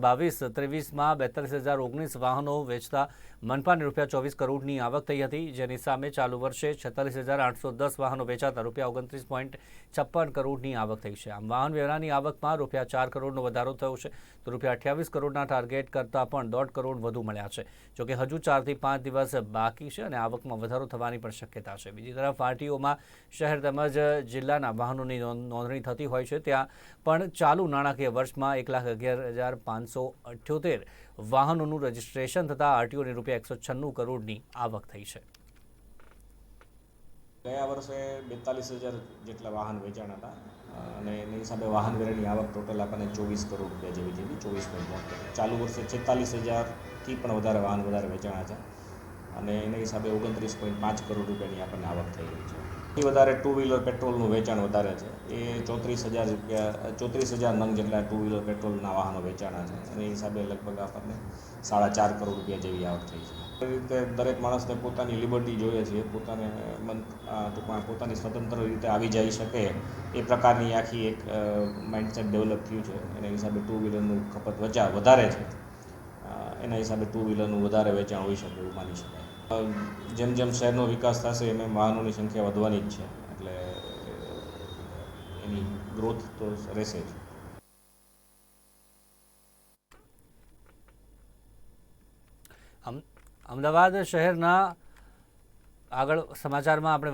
બાવીસ, ત્રેવીસમાં બેતાલીસ હજાર ઓગણીસ વાહનો વેચતા મનપાને રૂપિયા ચોવીસ કરોડની આવક થઈ હતી. જેની સામે ચાલુ વર્ષે છેતાલીસ હજાર આઠસો દસ વાહનો વેચાતા રૂપિયા ઓગણત્રીસ પોઈન્ટ છપ્પન કરોડની આવક થઈ છે. આમ વાહન વ્યવહારની આવકમાં રૂપિયા ચાર કરોડનો વધારો થયો છે. તો રૂપિયા અઠ્યાવીસ કરોડના ટાર્ગેટ કરતાં પણ દોઢ કરોડ વધુ મળ્યા છે. જોકે હજુ ચારથી પાંચ દિવસ બાકી છે અને આવકમાં વધારો થવાની પણ શક્યતા છે. બીજી તરફ આરટીઓમાં શહેર તેમજ જિલ્લાના વાહનોની નોંધણી થતી હોય છે. ત્યાં પણ ચાલુ નાણાકીય વર્ષમાં એક લાખ અગિયાર હજાર પાંચસો અઠ્યોતેર વાહનોનું રજીસ્ટ્રેશન થતાં આરટીઓની રૂપિયા એકસો છન્નું કરોડની આવક થઈ છે. ગયા વર્ષે બેતાલીસ હજાર જેટલા વાહન વેચાણ હતા, અને એની હિસાબે વાહન વેરાની આવક ટોટલ આપણને ચોવીસ કરોડ રૂપિયા જેવી જેવી ચોવીસ પોઈન્ટ ચાલુ વર્ષે છેતાલીસ હજારથી પણ વધારે વાહન વધારે વેચાણા છે, અને એના હિસાબે ઓગણત્રીસ પોઈન્ટ પાંચ કરોડ રૂપિયાની આપણને આવક થઈ રહી છે. સૌથી વધારે ટુ વ્હીલર પેટ્રોલનું વેચાણ વધારે છે. એ ચોત્રીસ હજાર રૂપિયા, ચોત્રીસ હજાર નંગ જેટલા ટુ વ્હીલર પેટ્રોલના વાહનો વેચાણા છે. અને એ હિસાબે લગભગ આપણને સાડા ચાર કરોડ રૂપિયા જેવી આવક થઈ છે. એ રીતે દરેક માણસને પોતાની લિબર્ટી જોઈએ છે, પોતાને મન ટૂંકમાં પોતાની સ્વતંત્ર રીતે આવી જઈ શકે એ પ્રકારની આખી એક માઇન્ડસેટ ડેવલપ થયું છે. એના હિસાબે ટુ વ્હીલરનું ખપત વચા વધારે છે. એના હિસાબે ટુ વ્હીલરનું વધારે વેચાણ હોઈ શકે એવું માની શકાય. જેમ જેમ શહેરનો વિકાસ થશે એમ એમ વાહનોની સંખ્યા વધવાની જ છે. એટલે એની ગ્રોથ તો રહેશે જ. અમદાવાદ શહેરના આગળ સમાચારમાં આપણે